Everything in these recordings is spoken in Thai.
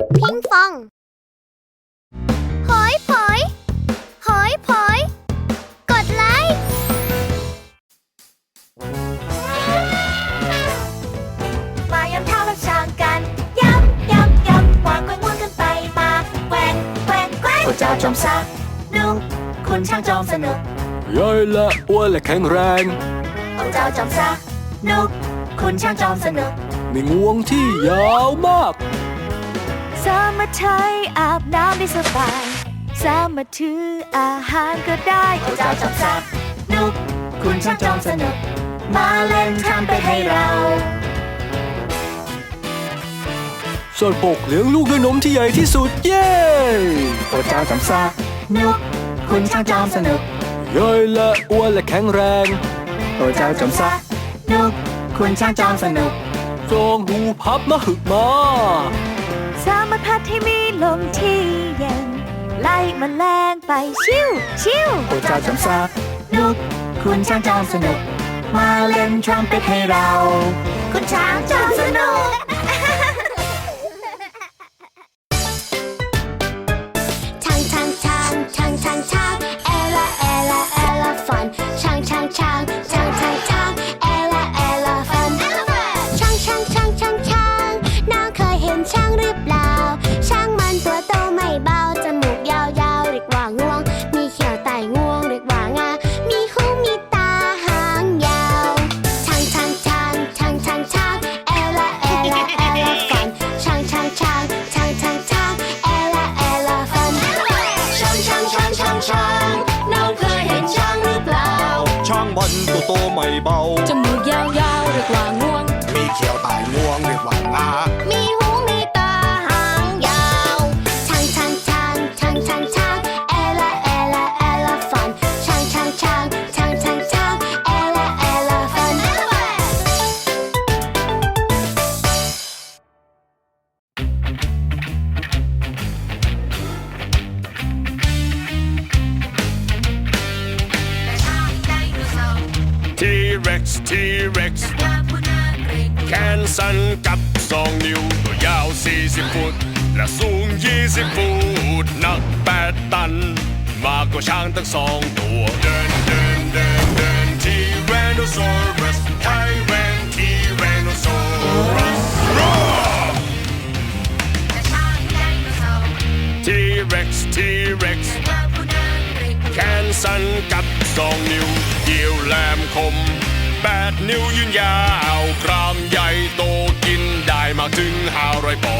พิงฟองหอยผอยหอยผอย กดไลค์ มายำเท้าและช่างกันย้ำย้ำย้ำวางแกว่งวนกันไปมาแกว่งแกว่งแกว่งคุณเจ้าจอมซักนุกคุณช่างจอมสนุกย่อยและอ้วนและแข็งแรงคุณเจ้าจอมซักนุกคุณช่างจอมสนุกมีงวงที่ยาวมาก สามารถใช้อาบน้ำได้สบาย สามารถถืออาหารก็ได้คุณเจ้าจอมซักนุก คุณช่างจอมสนุก มาเล่นทำไปให้เราส่วนปกเลี้ยงลูกด้วยนมที่ใหญ่ที่สุด เย้โอ้เจ้าจอมซักนุก คุณช่างจอมสนุกย่อยและอ้วนและแข็งแรงโอ้เจ้าจอมซักนุก คุณช่างจอมสนุกจองหูพับมาหึกมา สามารถพัดให้มีลมที่เย็น ไล่มแมลงไปชิวชิวโอ้เจ้าจอมซักนุก คุณช้างจอมสนุก มาเล่นทรัมเป็ตให้เรา คุณช้างจอมสนุก ทีเร็กซ์ทีเร็กซ์แขนสั้นกับสองนิ้ว ตัวยาว 40 ฟุต และสูง 20 ฟุตหนัก 8 ตัน มากกว่าช้างทั้งสองตัว เดินเดินเดินเดินทีแรนโดซอรัสไทแรนทีแรนโดซอรัสทีเร็กซ์ทีเร็กซ์แขนสั้นกับสองนิ้วเกี่ยวแหลมคม แปดนิ้วยืนยาวกรามใหญ่โตกินได้มากถึงห้าร้อยปอน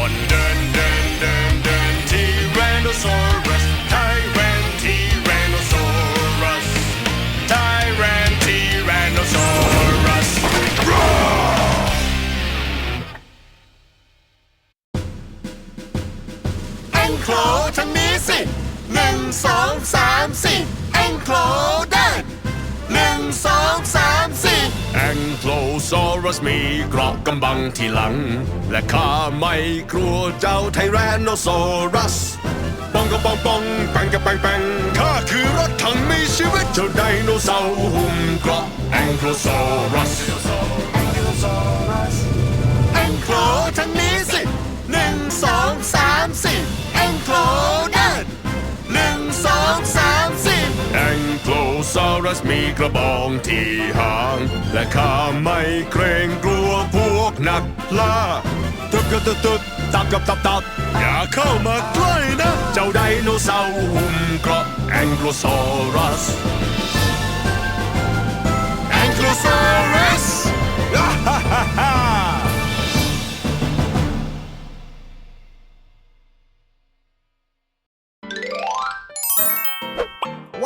สมีเกราะกำบังที่หลัง และข้าไม่กลัวเจ้าไทแรนโนซอรัสปองก็ปองปองแปงก็แปงแปงข้าคือรถถังมีชีวิตเจ้าไดโนเสาร์หุ้มเกราะแองโคลซอรัสแองโคลทางนี้สิหนึ่งสองสามสี่ รัสมีกระบองที่หาง และข้าไม่เกรงกลัวพวกนักล่าตึกตึกตึกตึกตับกับตับตับอย่าเข้ามาใกล้นะ เจ้าไดโนเสาร์หุ้มเกราะแองโกลซอรัสแองโกลซอรัส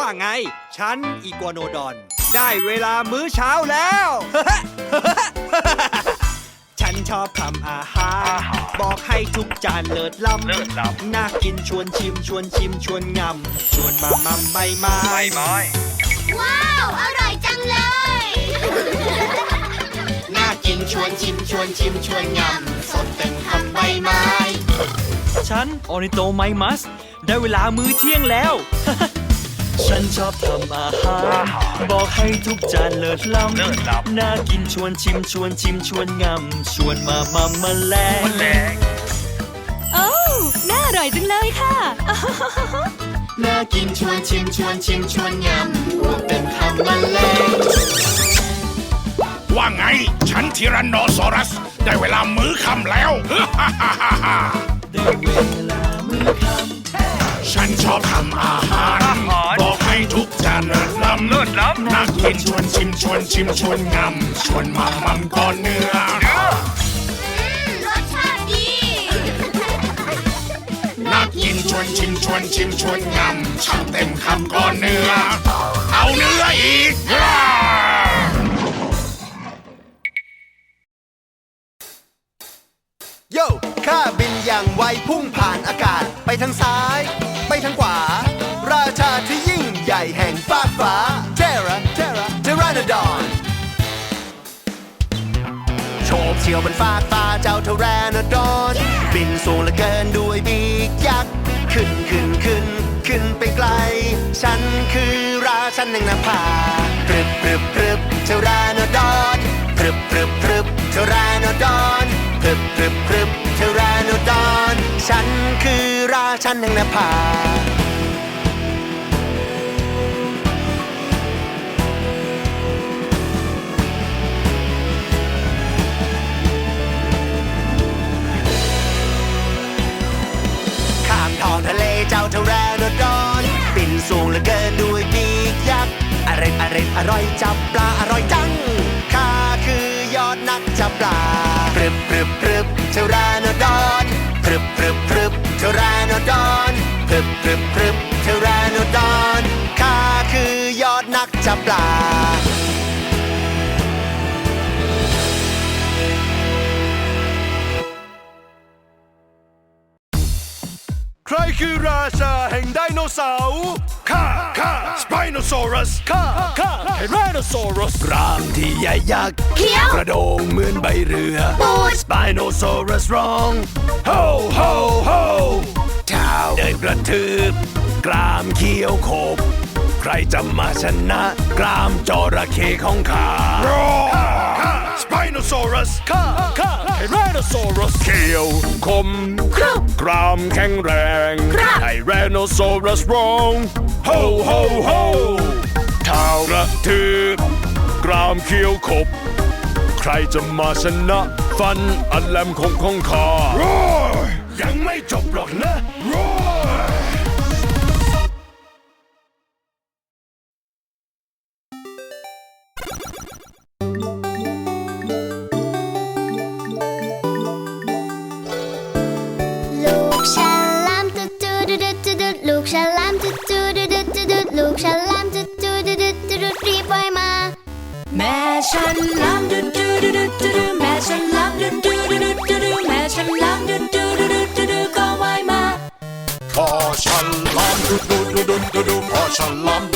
ว่าไง ฉันอีกัวโนดอน ได้เวลามื้อเช้าแล้ว ฉันชอบทำอาหาร บอกให้ทุกจานเลิศล้ำน่ากินชวนชิมชวนชิมชวนงำชวนมามัมใบไม้ ว้าว อร่อยจังเลย น่ากินชวนชิมชวนชิมชวนงำสดเป็นคำใบไม้ ฉันออนิโตไมมัส ได้เวลามื้อเที่ยงแล้ว ฉันชอบทำอาหาร บอกให้ทุกจานเลิศล้ำน่ากินชวนชิมชวนชิมชวนงำชวนมามามาแลงโอ้อยจังเลยค่ะ น่ากินชวนชิมชวนชิมชวนยำรวมเป็นคำมันเลยว่าไง ฉันทีรันโนซอรัส ได้เวลามื้อค่ำแล้วฉันชอบทำอาหารบอกให้ ทุกจานเลิศล้ำเลิศล้ำน่ากินชวนชิมชวนชิมชวนงำชวนมามัมก่อนเนื้อรสชาติดีน่ากินชวนชิมชวนชิมชวนงำช่างเต็มคำก่อนเนื้อ เอาเนื้ออีกโย่ข้าบินอย่างไวพุ่งผ่านอากาศไปทางซ้าย เฉี่ยวบนฟากฟ้าเจ้าเทราโนดอน บินสูงเหลือเกินด้วยปีกยักษ์ ขึ้นขึ้นขึ้นขึ้นไปไกล ฉันคือราชันแห่งนภาพรึบพรึบพรึบเทราโนดอนพรึบพรึบพรึบเทราโนดอนพรึบพรึบพรึบเทราโนดอน ฉันคือราชันแห่งนภา สูงเหลือเกินด้วยปีกยักษ์อร่อยอร่อยอร่อยจับปลาอร่อยจังข้าคือยอดนักจับปลาพรึบพรึบพรึบเทาแรโนดอนพรึบพรึบพรึบเทาแรโนดอนพรึบพรึบพรึบเทาแรโนดอนข้าคือยอดนักจับปลา ใครคือราชาแห่งไดโนเสาร์ข้าข้าสไปโนซอรัสข้าข้าไทแรนโนซอรัสกรามที่ใหญ่ยักษ์เขียวกระโดงเหมือนใบเรือปูดสไปโนซอรัสร้องโฮโฮโฮเท้าเดินกระทืบกรามเขียวโขบใครจะมาชนะ กรามจระเข้ของข้า ข้าสไปโนซอรัสข้าข้าไทแรนโนซอรัสเขียวคมครุบกรามแข็งแรงครับไทแรนโนซอรัสร้องโฮโฮโฮเท้ากระทืบกรามเขียวขบ ใครจะมาชนะ ฟันอันแหลมคมของข้ายังไม่จบหรอกนะ แม่ฉันล้ำดุดดูดูดูดูดูแม่ฉันล้ำดุดดูดูดูดูดูแม่ฉันล้ำดุดดูดูดูดูดูก็ว่ายมาพอฉันล้ำดุดดูดูดูดูดูพอฉันล้ำ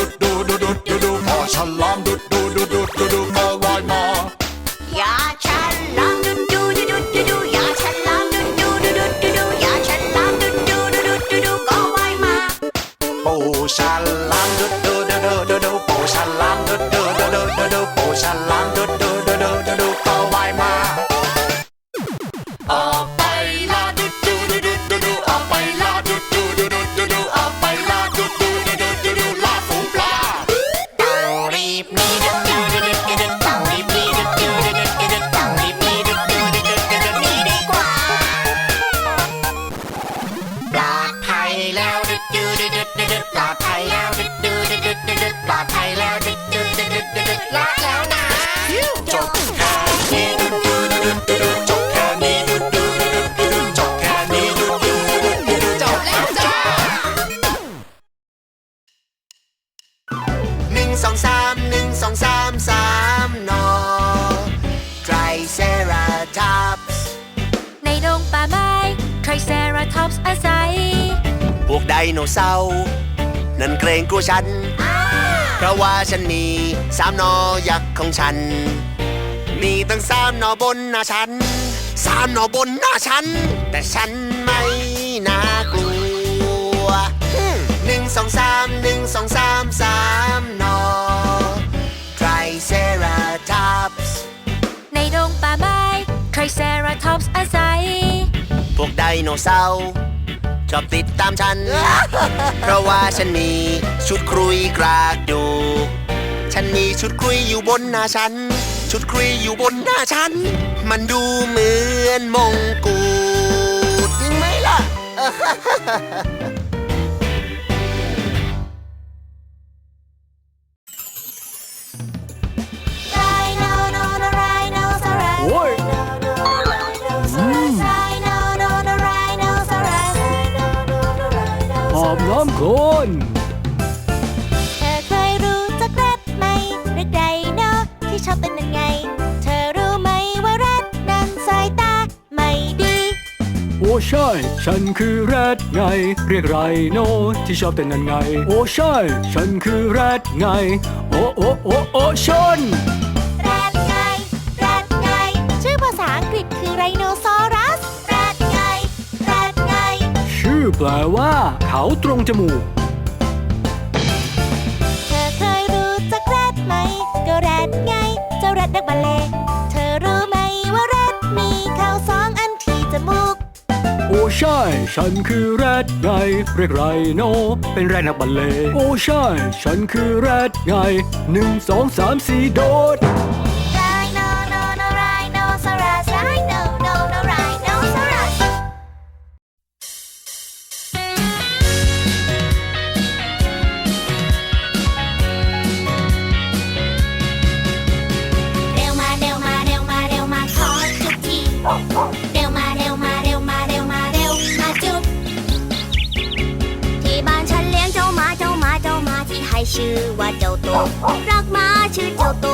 นั่นเกรงกลัวฉัน เพราะว่าฉันมีสามนอยักษ์ของฉัน มีตั้งสามนอบนหน้าฉันสามนอบนหน้าฉัน แต่ฉันไม่น่ากลัวฮึ่มหนึ่งสองสามหนึ่งสองสามสามนอไตรเซราทัปส์ในดงป่าไม้ Triceratops อาศัย พวกไดโนเสาร์ ชอบติดตามฉัน เพราะว่าฉันมีชุดครุยกระดูฉันมีชุดครุยอยู่บนหน้าฉัน ชุดครุยอยู่บนหน้าฉัน มันดูเหมือนมงกุฎจริงไหมล่ะ น้ำโคลนเธอเคยรู้จักแรดไหมหรือไดโนที่ชอบเป็นยังไง เธอรู้ไหมว่าแรดนั้นสายตาไม่ดี โอ้ใช่ ฉันคือแรดไง เรียกไรโนที่ชอบเต้นนั่นไง โอ้ใช่ ฉันคือแรดไง โอ้โอ้โอ้โอ้ชน แรดไง แรดไง ชื่อภาษาอังกฤษคือไรโนซอรัส แรดไง แรดไง ชื่อแปลว่า เขาตรงจมูก เธอเคยรู้จักแรดไหม ก็แรดไง เจ้าแรดนักบัลเล่ต์เธอรู้ไหมว่าแรดมีเขาสองอันที่จมูก โอ้ใช่ ฉันคือแรดไง เรียกไรโน เป็นแรดนักบัลเล่ต์โอ้ใช่ ฉันคือแรดไงหนึ่งสองสามสี่โดด ชื่อว่าเจ้าโตรักหมาชื่อเจ้าโต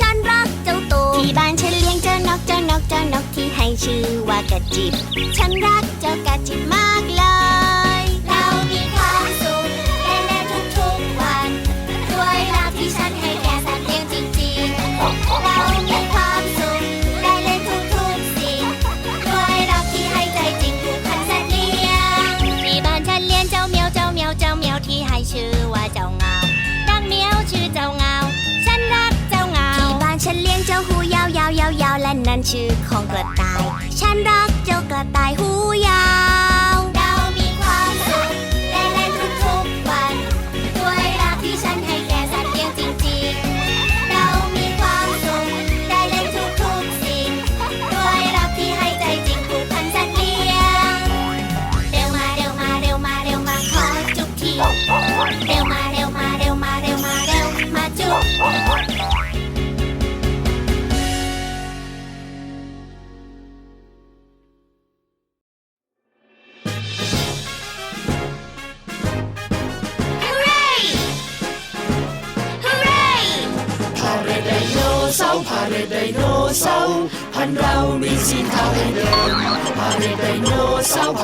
ฉันรักเจ้าโต ที่บ้านฉันเลี้ยงเจ้านกเจ้านกเจ้านกที่ให้ชื่อว่ากระจิบ ฉันรักเจ้ากระจิบมากเลย ชื่อของกระต่าย ฉันรักเจ้ากระต่ายหูย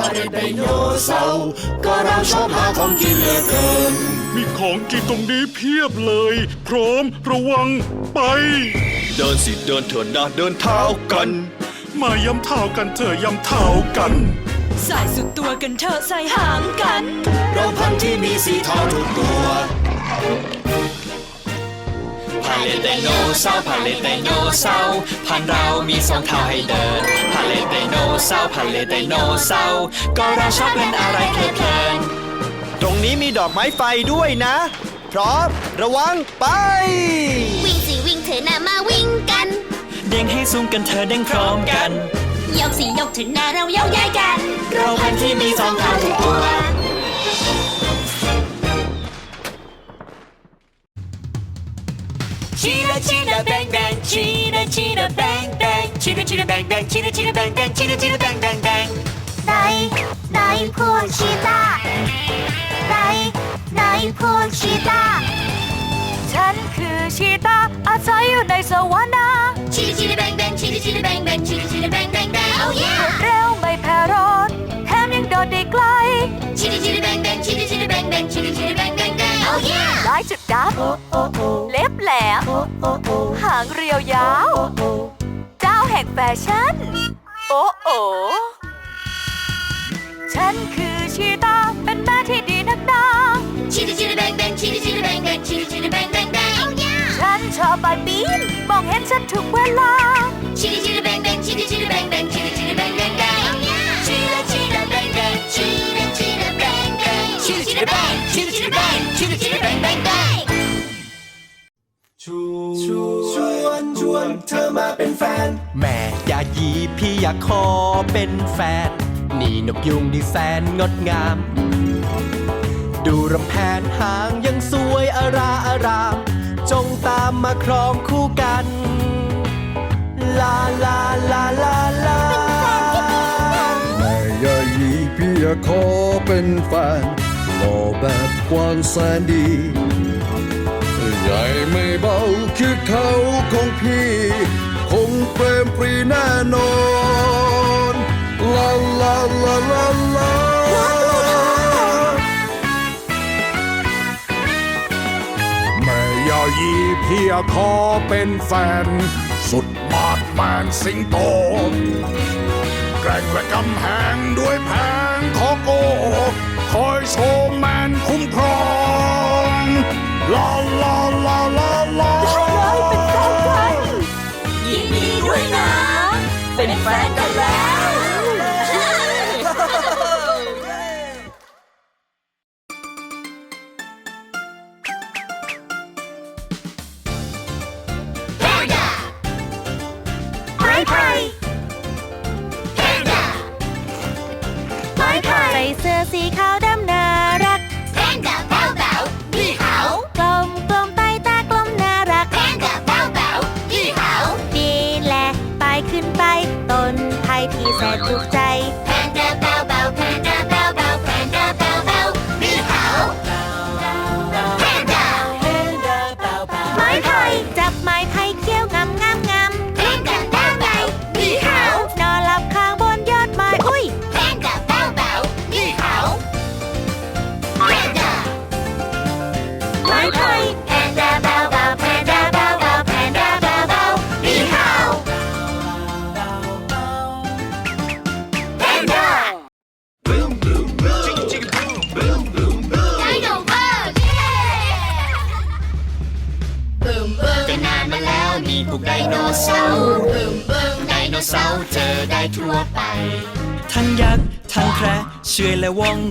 เสาร์พาเรดไดโนเสาร์ก็เราชอบหาของกินเหลือเกิน มีของกินตรงนี้เพียบเลย พร้อมระวังไป เดินสิเดินเถิดนะเดินเท้ากัน มาย้ำเท้ากันเถอะย้ำเท้ากัน ใส่สุดตัวกันเถอะใส่หางกัน เราพันธุ์ที่มีสีเทาทุกตัว พาเลทไดโนเสาร์พาเลทไดโนเสาร์พันเรามีสองเท้าให้เดินพาเลทไดโนเสาร์พาเลทไดโนเสาร์ก็เราชอบเล่นอะไรเพลินตรงนี้มีดอกไม้ไฟด้วยนะ พร้อมระวังไป วิ่งสิวิ่งเถอะนะมาวิ่งกันๆเด้งให้สูงกันเธอเด้งพร้อมกัน ยกสิยกถึงหน้าเราเย้ายายกัน เราพันที่มีสองเท้าทุกตัว Cheetah, cheetah, bang, bang, cheetah, cheetah, bang, bang, cheetah, cheetah, bang, bang, cheetah, cheetah, bang, bang, cheetah, cheetah, bang, bang, bang. ในในพวกชีตาในในพวกชีตาฉันคือชีตาอาศัยอยู่ในสวรรค์ชีตาชีตาแบงแบงชีตาชีตาแบงแบงชีตาชีตาแบงแบงแบง oh yeah เร็วไม่แพ้ร้อนแถมยังโดดได้ไกลชีตาชีตาแบงแบ งชีตาชีตาแบงแบงชีตาชีตาแบงแบงแบง oh yeah ลายจุดดับเล็บแหลม หางเรียวยาว เจ้าแห่งแฟชั่น โอ้โอฉันคือชีตาเป็นแม่ที่ดีนักหนาชีตาชีตาแบงแบงชีตาชีตาแบงแบงชีตาชีตาแบงแบงแบง oh yeah ฉันชอบใบปีนมองเห็นฉันทุกเวลาชีตาชีตาแบงแบงชีตาชีตาแบงแบง เธอมาเป็นแฟน แม่อยายีพี่อยากขอเป็นแฟน นี่นกยุงดีแสนงดงาม ดูรำแพนหางยังสวยอาราอาราม จงตามมาครองคู่กัน ลาลาลาลาลา แม่อยายีพี่อยากขอเป็นแฟนหล่อแบบกวางแสนดี ใหญ่ไม่เบาคือเขาของพี่ คงเปรมปรีแน่นอนลาลาลาลาลาแม่ยายีเพียขอเป็นแฟน สุดมาดแมนสิงโตแกร่งและกำแพงด้วยแผงขอโก คอยโชว์แมนคุ้มครอง ลาลาลาลาลายินดีด้วยนะ เป็นแฟนกันแล้ว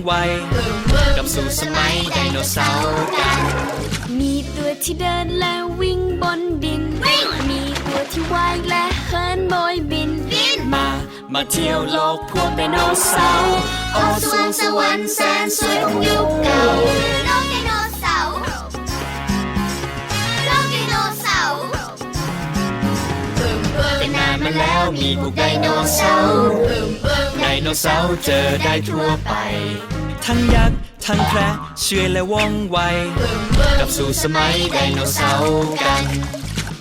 ไวกลับสู่สมัยไดโนเสาร์กัน มีตัวที่เดินและวิ่งบนดินวิ่งมีตัวที่ว่ายและเหินโบยบินบิน มา มาเที่ยวโลกพวกไดโนเสาร์ โอ้สวงสวรรค์แสนสวยของยุคเก่าโลกไดโน มาแล้วมีพวกไดโนเสาร์บึมบึมไดโนเสาร์เจอได้ทั่วไป ทั้งยักษ์ทั้งแคระเชื่อยและว่องไวกลับสู่สมัยไดโนเสาร์กัน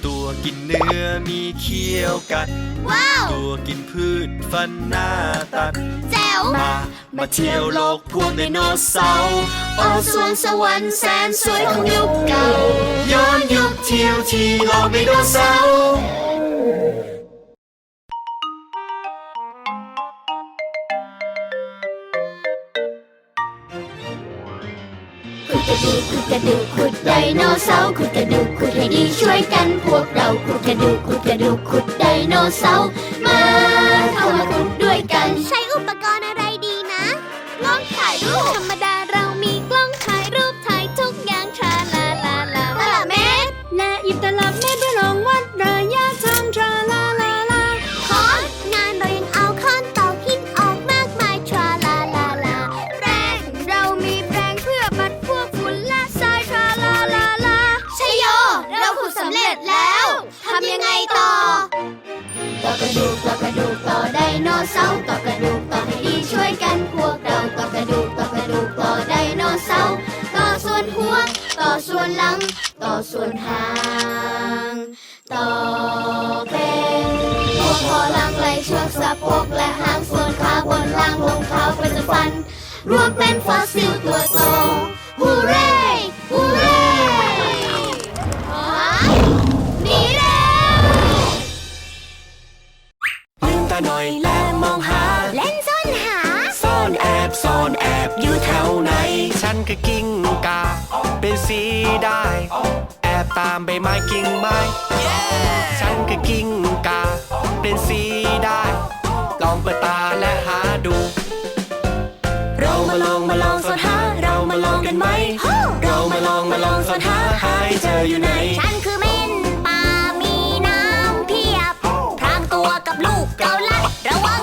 ตัวกินเนื้อมีเขี้ยวกัด ว้าว ตัวกินพืชฟันหน้าตัด แจ๋ว มา มาเที่ยวโลกพวกไดโนเสาร์โอ้สวงสวรรค์แสนสวยของยุคเก่า ย้อนยุคเที่ยวที่โลกไดโนเสาร์ ดีขุดกระดูกขุดไดโนเสาร์ขุดกระดูกขุดให้ดีช่วยกันพวกเราขุดกระดูกขุดกระดูกขุดไดโนเสาร์ ทำยังไงต่อ ต่อกระดูกต่อกระดูกต่อไดโนเสาร์ต่อกระดูกต่อให้ดีช่วยกันพวกเราต่อกระดูกต่อกระดูกต่อไดโนเสาร์ต่อส่วนหัว ต่อส่วนหลัง ต่อส่วนหาง ต่อเป็นหัวคอหลังไหลเชือกสะโพกและหางส่วนขาบนล่างลงเท้าเป็นจะฟัน รวมเป็นฟอสซิลตัว คือกิ้งกา เป็นสีได้ แอบตามใบไม้กิ่งไม้ ฉันคือกิ้งกา เป็นสีได้ ลองเปิดตาและหาดู เรามาลองมาลองซ่อนหา เรามาลองกันไหม เรามาลองมาลองซ่อนหาหายเจออยู่ไหน ฉันคือเม่นป่ามีน้ำเพียบพรางตัวกับลูกเกาลัดระวัง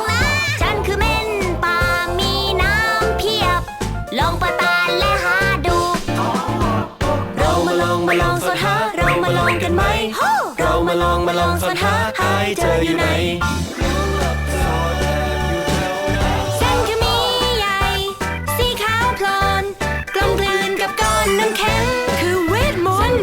มาลองมาลองสนหาเรามาลองกันไหม เรามาลองมาลองสดหาหายเจออยู่ไหนฉันคือมีใหญ่ สีขาวโพลนกลมกลืนกับก้อนน้ำแข็งคือเวทมนต์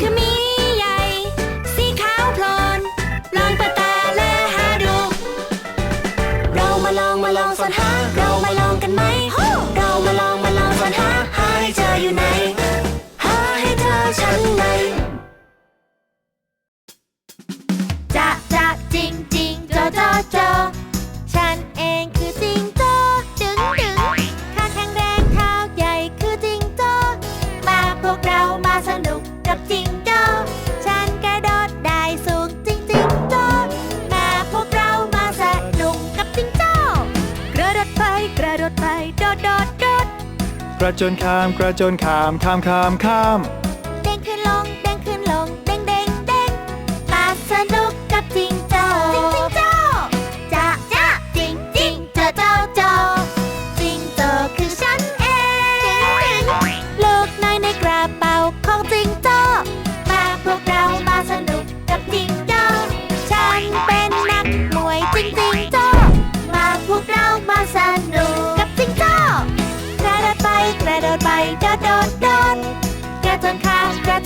จนข้ามข้ามข้ามข้าม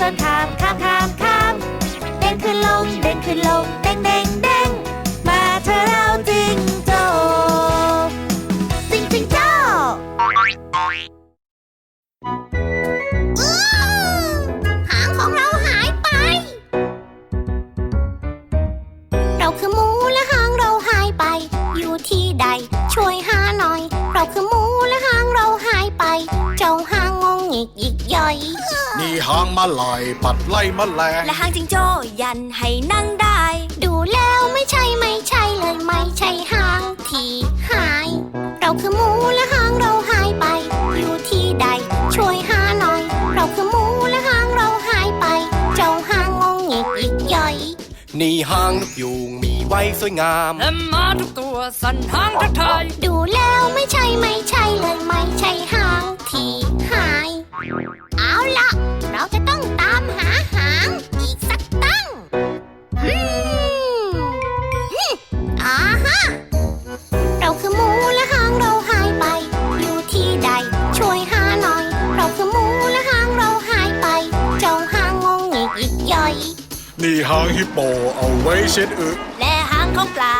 จนข้ามข้ามข้ามข้ามเด้งขึ้นลงเด้งขึ้นลงเด้งเด้งเด้งมาเธอเราจริงโจจริงจริงโจหางของเราหายไป เราคือหมูและหางเราหายไป อยู่ที่ใดช่วยหาหน่อย เราคือหมูและหางเราหายไป เจ้าหางงงหงิกหยิกย่อย หางมาลาย ปัดไล่แมลง และหางจิงโจ้ยันให้นั่งได้ ดูแล้วไม่ใช่ไม่ใช่เลยไม่ใช่หางที่หาย เราคือหมูและหางเราหายไป อยู่ที่ใด ช่วยหาหน่อย เราคือหมูและหางเราหายไป เจ้าหางงงงิกยิกย่อย นี่หางนกยูงมีไว้สวยงาม และมาทุกตัวสั่นหางทักทาย ดูแล้วไม่ใช่ไม่ใช่เลยไม่ใช่หางที่หาย เอาละเราจะ หางฮิปโปเอาไว้เช็ดอึและหางของปลา